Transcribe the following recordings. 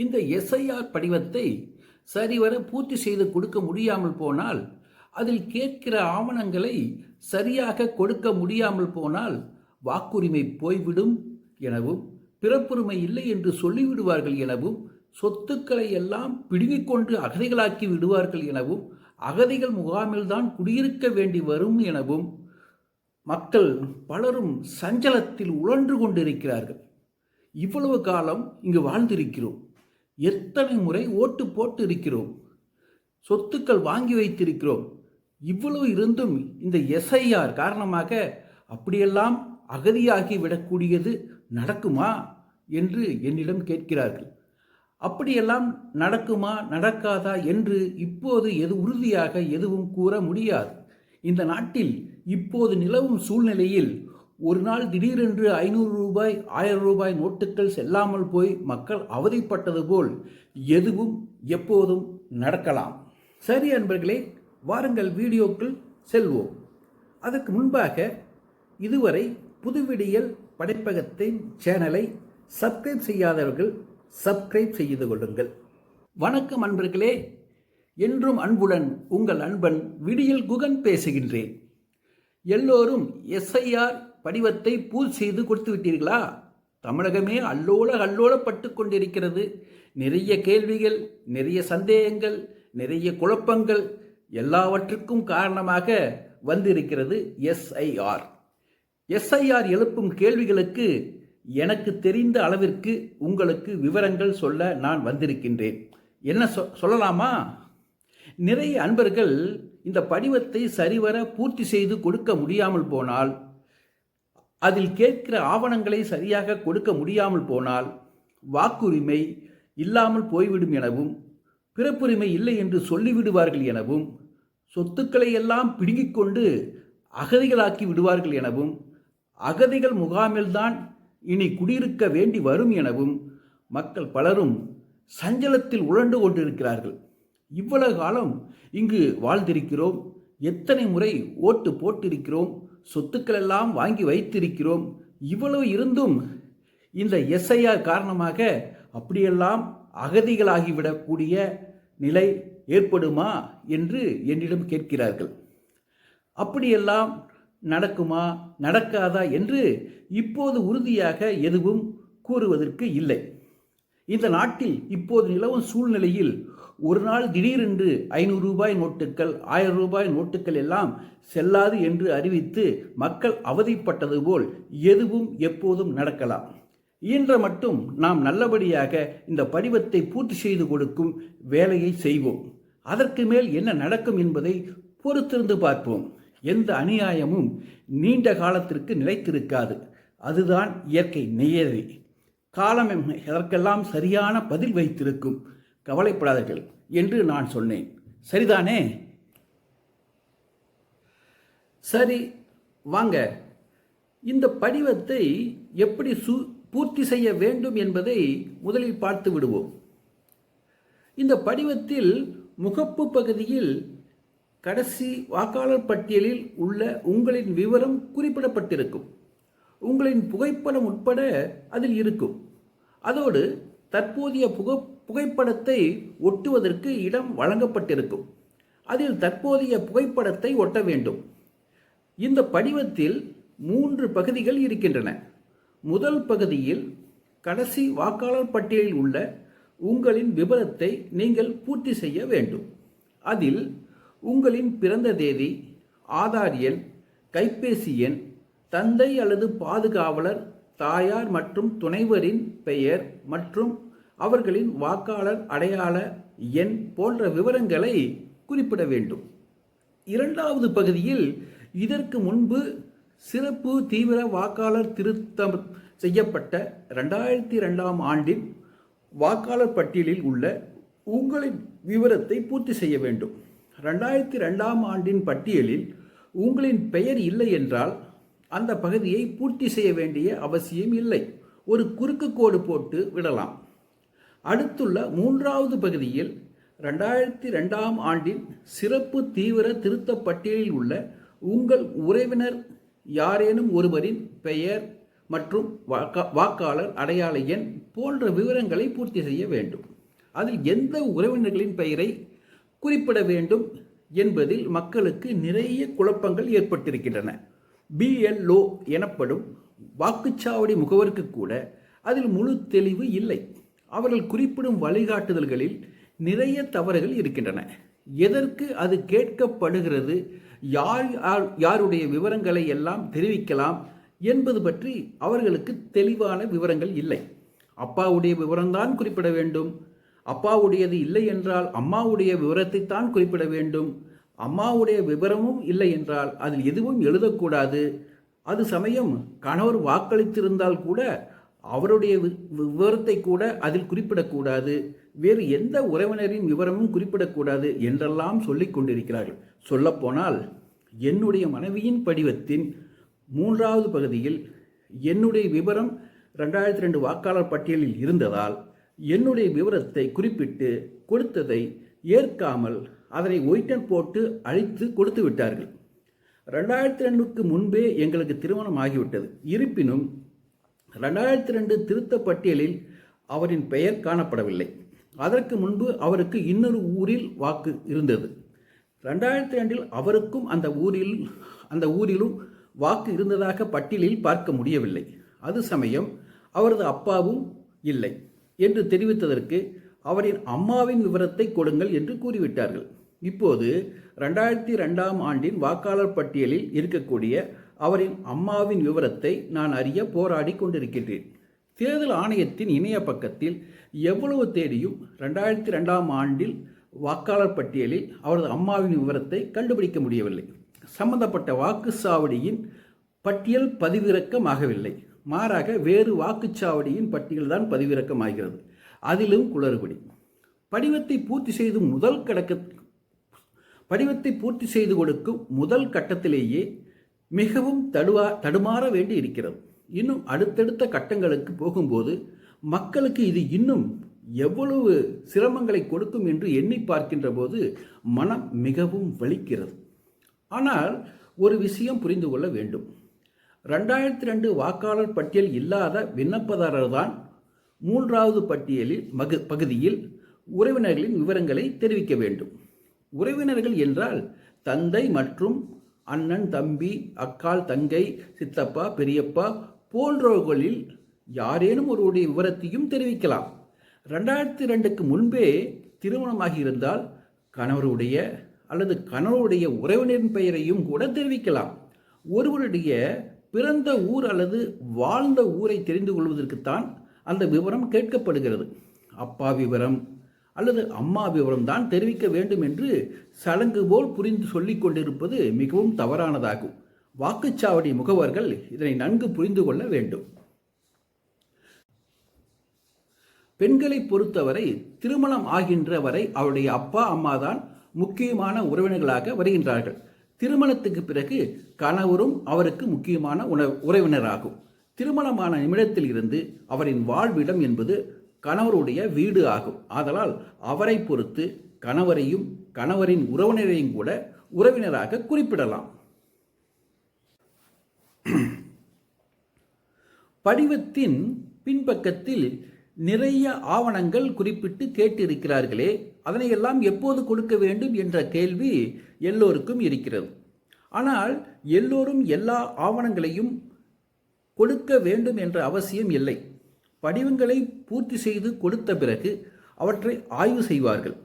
இந்த எஸ்ஐஆர் படிவத்தை சரிவர பூர்த்தி செய்து கொடுக்க முடியாமல் போனால் அதில் கேட்கிற ஆவணங்களை சரியாக கொடுக்க முடியாமல் போனால் வாக்குரிமை போய்விடும் எனவும் பிறப்புரிமை இல்லை என்று சொல்லிவிடுவார்கள் எனவும் சொத்துக்களை எல்லாம் பிடுங்கிக் கொண்டு அகதிகளாக்கி விடுவார்கள் எனவும் அகதிகள் முகாமில்தான் குடியிருக்க வேண்டி வரும் எனவும் மக்கள் பலரும் சஞ்சலத்தில் உழன்று கொண்டிருக்கிறார்கள். இவ்வளவு காலம் இங்கு வாழ்ந்திருக்கிறோம். எத்தனை முறை ஓட்டு போட்டு இருக்கிறோம் சொத்துக்கள் வாங்கி வைத்திருக்கிறோம். இவ்வளவு இருந்தும் இந்த எஸ்ஐஆர் காரணமாக அப்படியெல்லாம் அகதியாகி விடக்கூடியது நடக்குமா என்று என்னிடம் கேட்கிறார்கள். அப்படியெல்லாம் நடக்குமா நடக்காதா என்று இப்போது எது உறுதியாக எதுவும் கூற முடியாது. இந்த நாட்டில் இப்போது நிலவும் சூழ்நிலையில் ஒரு நாள் திடீரென்று ஐநூறு ரூபாய் ஆயிரம் ரூபாய் நோட்டுகள் செல்லாமல் போய் மக்கள் அவதிப்பட்டது போல் எதுவும் எப்போதும் நடக்கலாம். சரி அன்பர்களே வாருங்கள் வீடியோக்கள் செல்வோம். அதற்கு முன்பாக இதுவரை புதுவிடியல் படைப்பகத்தின் சேனலை சப்ஸ்கிரைப் செய்யாதவர்கள் சப்ஸ்கிரைப் செய்து கொள்ளுங்கள். வணக்கம் அன்பர்களே என்றும் அன்புடன் உங்கள் அன்பன் விடியல் குகன் பேசுகின்றேன். எல்லோரும் எஸ்ஐஆர் படிவத்தை பூல் செய்து கொடுத்து விட்டீர்களா? தமிழகமே அல்லோல அல்லோலப்பட்டு கொண்டிருக்கிறது. நிறைய கேள்விகள் நிறைய சந்தேகங்கள் நிறைய குழப்பங்கள் எல்லாவற்றுக்கும் காரணமாக வந்திருக்கிறது எஸ்ஐஆர். எஸ்ஐஆர் எழுப்பும் கேள்விகளுக்கு எனக்கு தெரிந்த அளவிற்கு உங்களுக்கு விவரங்கள் சொல்ல நான் வந்திருக்கின்றேன். என்ன சொ சொல்லலாமா? நிறைய அன்பர்கள் இந்த படிவத்தை சரிவர பூர்த்தி செய்து கொடுக்க முடியாமல் போனால் அதில் கேட்கிற ஆவணங்களை சரியாக கொடுக்க முடியாமல் போனால் வாக்குரிமை இல்லாமல் போய்விடும் எனவும் பிறப்புரிமை இல்லை என்று சொல்லிவிடுவார்கள் எனவும் சொத்துக்களை எல்லாம் பிடுங்கிக் கொண்டு அகதிகளாக்கி விடுவார்கள் எனவும் அகதிகள் முகாமில்தான் இனி குடியிருக்க வேண்டி வரும் எனவும் மக்கள் பலரும் சஞ்சலத்தில் உழண்டு கொண்டிருக்கிறார்கள். இவ்வளவு காலம் இங்கு வாழ்ந்திருக்கிறோம் எத்தனை முறை ஓட்டு போட்டிருக்கிறோம் சொத்துக்கள் எல்லாம் வாங்கி வைத்திருக்கிறோம். இவ்வளவு இருந்தும் இந்த எஸ்ஐஆர் காரணமாக அப்படியெல்லாம் அகதிகளாகிவிடக்கூடிய நிலை ஏற்படுமா என்று என்னிடம் கேட்கிறார்கள். அப்படியெல்லாம் நடக்குமா நடக்காதா என்று இப்போது உறுதியாக எதுவும் கூறுவதற்கு இல்லை. இந்த நாட்டில் இப்போது நிலவும் சூழ்நிலையில் ஒரு நாள் திடீரென்று ஐநூறு ரூபாய் நோட்டுகள் ஆயிரம் ரூபாய் நோட்டுகள் எல்லாம் செல்லாது என்று அறிவித்து மக்கள் அவதிப்பட்டது போல் எதுவும் எப்போதும் நடக்கலாம். இயன்ற மட்டும் நாம் நல்லபடியாக இந்த படிவத்தை பூர்த்தி செய்து கொடுக்கும் வேலையை செய்வோம். அதற்கு மேல் என்ன நடக்கும் என்பதை பொறுத்திருந்து பார்ப்போம். எந்த அநியாயமும் நீண்ட காலத்திற்கு நிலைத்திருக்காது. அதுதான் இயற்கை நியதி. காலம் எதற்கெல்லாம் சரியான பதில் வைத்திருக்கும்? கவலைப்படாதீர்கள் என்று நான் சொன்னேன். சரிதானே? சரி வாங்க. இந்த படிவத்தை எப்படி சு பூர்த்தி செய்ய வேண்டும் என்பதை முதலில் பார்த்து விடுவோம். இந்த படிவத்தில் முகப்பு பகுதியில் கடைசி வாக்காளர் பட்டியலில் உள்ள உங்களின் விவரம் குறிப்பிடப்பட்டிருக்கும். உங்களின் புகைப்படம் உட்பட அதில் இருக்கும். அதோடு தற்போதைய புக புகைப்படத்தை ஒட்டுவதற்கு இடம் வழங்கப்பட்டிருக்கும். அதில் தற்போதைய புகைப்படத்தை ஒட்ட வேண்டும். இந்த படிவத்தில் மூன்று பகுதிகள் இருக்கின்றன. முதல் பகுதியில் கடைசி வாக்காளர் பட்டியலில் உள்ள உங்களின் விபரத்தை நீங்கள் பூர்த்தி செய்ய வேண்டும். அதில் உங்களின் பிறந்த தேதி ஆதார் எண் கைபேசி எண் தந்தை அல்லது பாதுகாவலர் தாயார் மற்றும் துணைவரின் பெயர் மற்றும் அவர்களின் வாக்காளர் அடையாள எண் போன்ற விவரங்களை குறிப்பிட வேண்டும். இரண்டாவது பகுதியில் இதற்கு முன்பு சிறப்பு தீவிர வாக்காளர் திருத்தம் செய்யப்பட்ட ரெண்டாயிரத்தி ரெண்டாம் ஆண்டின் வாக்காளர் பட்டியலில் உள்ள உங்களின் விவரத்தை பூர்த்தி செய்ய வேண்டும். ரெண்டாயிரத்தி ரெண்டாம் ஆண்டின் பட்டியலில் உங்களின் பெயர் இல்லை என்றால் அந்த பகுதியை பூர்த்தி செய்ய வேண்டிய அவசியம் இல்லை. ஒரு குறுக்கு கோடு போட்டு விடலாம். அடுத்துள்ள மூன்றாவது பகுதியில் ரெண்டாயிரத்தி ரெண்டாம் ஆண்டின் சிறப்பு தீவிர திருத்த பட்டியலில் உள்ள உங்கள் உறவினர் யாரேனும் ஒருவரின் பெயர் மற்றும் வாக்கா வாக்காளர் அடையாள எண் போன்ற விவரங்களை பூர்த்தி செய்ய வேண்டும். அதில் எந்த உறவினர்களின் பெயரை குறிப்பிட வேண்டும் என்பதில் மக்களுக்கு நிறைய குழப்பங்கள் ஏற்பட்டிருக்கின்றன. பிஎல்ஓ எனப்படும் வாக்குச்சாவடி முகவருக்கு கூட அதில் முழு தெளிவு இல்லை. அவர்கள் குறிப்பிடும் வழிகாட்டுதல்களில் நிறைய தவறுகள் இருக்கின்றன. எதற்கு அது கேட்கப்படுகிறது? யார் யார் யாருடைய விவரங்களை எல்லாம் தெரிவிக்கலாம் என்பது பற்றி அவர்களுக்கு தெளிவான விவரங்கள் இல்லை. அப்பாவுடைய விவரம்தான் குறிப்பிட வேண்டும். அப்பாவுடையது இல்லை என்றால் அம்மாவுடைய விவரத்தை தான் குறிப்பிட வேண்டும். அம்மாவுடைய விவரமும் இல்லை என்றால் அதில் எதுவும் எழுதக்கூடாது. அது சமயம் கணவர் வாக்களித்திருந்தால் கூட அவருடைய வி- விவரத்தை கூட அதில் குறிப்பிடக்கூடாது. வேறு எந்த உறவினரின் விவரமும் குறிப்பிடக்கூடாது என்றெல்லாம் சொல்லிக் கொண்டிருக்கிறார்கள். சொல்லப்போனால் என்னுடைய மனைவியின் படிவத்தின் மூன்றாவது பகுதியில் என்னுடைய விவரம் ரெண்டாயிரத்தி ரெண்டு வாக்காளர் பட்டியலில் இருந்ததால் என்னுடைய விவரத்தை குறிப்பிட்டு கொடுத்ததை ஏற்காமல் அதனை ஒயிட்டன் போட்டு அழித்து கொடுத்து விட்டார்கள். ரெண்டாயிரத்தி ரெண்டுக்கு முன்பே எங்களுக்கு திருமணம் ஆகிவிட்டது. இருப்பினும் ரெண்டாயிரத்தி ரெண்டு திருத்த பட்டியலில் அவரின் பெயர் காணப்படவில்லை. அதற்கு முன்பு அவருக்கு இன்னொரு ஊரில் வாக்கு இருந்தது. ரெண்டாயிரத்தி ரெண்டில் அவருக்கும் அந்த ஊரில் அந்த ஊரிலும் வாக்கு இருந்ததாக பட்டியலில் பார்க்க முடியவில்லை. அது சமயம் அவரது அப்பாவும் இல்லை என்று தெரிவித்ததற்கு அவரின் அம்மாவின் விவரத்தை கொடுங்கள் என்று கூறிவிட்டார்கள். இப்போது ரெண்டாயிரத்தி ரெண்டாம் ஆண்டின் வாக்காளர் பட்டியலில் இருக்கக்கூடிய அவரின் அம்மாவின் விவரத்தை நான் அறிய போராடி கொண்டிருக்கின்றேன். தேர்தல் ஆணையத்தின் இணைய பக்கத்தில் எவ்வளவு தேடியும் ரெண்டாயிரத்தி ரெண்டாம் ஆண்டில் வாக்காளர் பட்டியலில் அவரது அம்மாவின் விவரத்தை கண்டுபிடிக்க முடியவில்லை. சம்பந்தப்பட்ட வாக்குச்சாவடியின் பட்டியல் பதிவிறக்கமாகவில்லை. மாறாக வேறு வாக்குச்சாவடியின் பட்டியல்தான் பதிவிறக்கமாகிறது. அதிலும் குளறுபடி. படிவத்தை பூர்த்தி செய்து முதல் கடக்க படிவத்தை பூர்த்தி செய்து கொடுக்கும் முதல் கட்டத்திலேயே மிகவும் தடுவா தடுமாற வேண்டி இருக்கிறது இன்னும் அடுத்தடுத்த கட்டங்களுக்கு போகும்போது மக்களுக்கு இது இன்னும் எவ்வளவு சிரமங்களை கொடுக்கும் என்று எண்ணி பார்க்கின்ற போது மனம் மிகவும் வலிக்கிறது. ஆனால் ஒரு விஷயம் புரிந்து கொள்ள வேண்டும். ரெண்டாயிரத்தி ரெண்டு வாக்காளர் பட்டியல் இல்லாத விண்ணப்பதாரர் தான் மூன்றாவது பட்டியலில் மகு பகுதியில் உறவினர்களின் விவரங்களை தெரிவிக்க வேண்டும். உறவினர்கள் என்றால் தந்தை மற்றும் அண்ணன் தம்பி அக்காள் தங்கை சித்தப்பா பெரியப்பா போன்றவர்களில் யாரேனும் ஒருவருடைய விவரத்தையும் தெரிவிக்கலாம். ரெண்டாயிரத்தி ரெண்டுக்கு முன்பே திருமணமாகி இருந்தால் கணவருடைய அல்லது கணவருடைய உறவினரின் பெயரையும் கூட தெரிவிக்கலாம். ஒருவருடைய பிறந்த ஊர் அல்லது வாழ்ந்த ஊரை தெரிந்து கொள்வதற்குத்தான் அந்த விவரம் கேட்கப்படுகிறது. அப்பா விவரம் அல்லது அம்மா விவரம்தான் தெரிவிக்க வேண்டும் என்று சடங்கு போல் புரிந்து சொல்லிக் கொண்டிருப்பது மிகவும் தவறானதாகும். வாக்குச்சாவடி முகவர்கள் இதனை நன்கு புரிந்து கொள்ள வேண்டும். பெண்களை பொறுத்தவரை திருமணம் ஆகின்ற வரை அவருடைய அப்பா அம்மா தான் முக்கியமான உறவினர்களாக வருகின்றார்கள். திருமணத்துக்கு பிறகு கணவரும் அவருக்கு முக்கியமான உண உறவினராகும். திருமணமான நிமிடத்தில் இருந்து அவரின் வாழ்விடம் என்பது கணவருடைய வீடு ஆகும். ஆதலால் அவரை பொறுத்து கணவரையும் கணவரின் உறவினரையும் கூட உறவினராக குறிப்பிடலாம். படிவத்தின் பின்பக்கத்தில் நிறைய ஆவணங்கள் குறிப்பிட்டு கேட்டிருக்கிறார்களே அதனையெல்லாம் எப்போது கொடுக்க வேண்டும் என்ற கேள்வி எல்லோருக்கும் இருக்கிறது. ஆனால் எல்லோரும் எல்லா ஆவணங்களையும் கொடுக்க வேண்டும் என்ற அவசியம் இல்லை. படிவங்களை பூர்த்தி செய்து கொடுத்த பிறகு அவற்றை ஆய்வு செய்வார்கள்.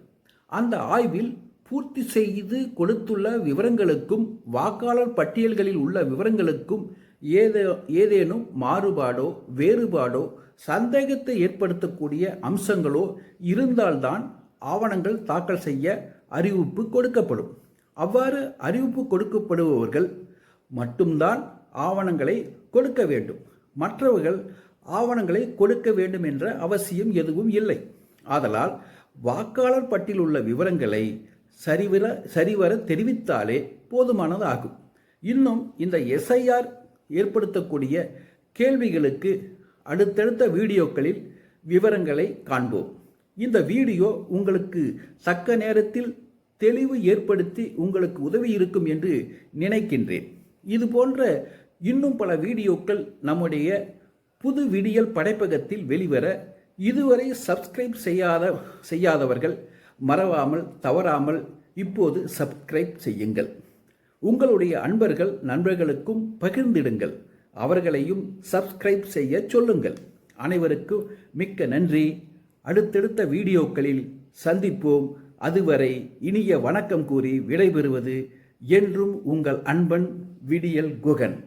அந்த ஆய்வில் பூர்த்தி செய்து கொடுத்துள்ள விவரங்களுக்கும் வாக்காளர் பட்டியல்களில் உள்ள விவரங்களுக்கும் ஏதே ஏதேனும் மாறுபாடோ வேறுபாடோ சந்தேகத்தை ஏற்படுத்தக்கூடிய அம்சங்களோ இருந்தால்தான் ஆவணங்கள் தாக்கல் செய்ய அறிவிப்பு கொடுக்கப்படும். அவ்வாறு அறிவிப்பு கொடுக்கப்படுபவர்கள் மட்டும்தான் ஆவணங்களை கொடுக்க வேண்டும். மற்றவர்கள் ஆவணங்களை கொடுக்க வேண்டும் என்ற அவசியம் எதுவும் இல்லை. ஆதலால் வாக்காளர் பட்டியலில் உள்ள விவரங்களை சரிவர சரிவர தெரிவித்தாலே போதுமானதாகும். இன்னும் இந்த எஸ்ஐஆர் ஏற்படுத்தக்கூடிய கேள்விகளுக்கு அடுத்தடுத்த வீடியோக்களில் விவரங்களை காண்போம். இந்த வீடியோ உங்களுக்கு தக்க நேரத்தில் தெளிவு ஏற்படுத்தி உங்களுக்கு உதவி இருக்கும் என்று நினைக்கின்றேன். இது போன்ற இன்னும் பல வீடியோக்கள் நம்முடைய புது விடியல் படைப்பகத்தில் வெளிவர இதுவரை சப்ஸ்கிரைப் செய்யாத செய்யாதவர்கள் மறவாமல் தவறாமல் இப்போது சப்ஸ்கிரைப் செய்யுங்கள். உங்களுடைய அன்பர்கள் நண்பர்களுக்கும் பகிர்ந்திடுங்கள். அவர்களையும் சப்ஸ்கிரைப் செய்ய சொல்லுங்கள். அனைவருக்கும் மிக்க நன்றி. அடுத்தடுத்த வீடியோக்களில் சந்திப்போம். அதுவரை இனிய வணக்கம் கூறி விடைபெறுவது என்றும் உங்கள் அன்பன் விடியல் குகன்.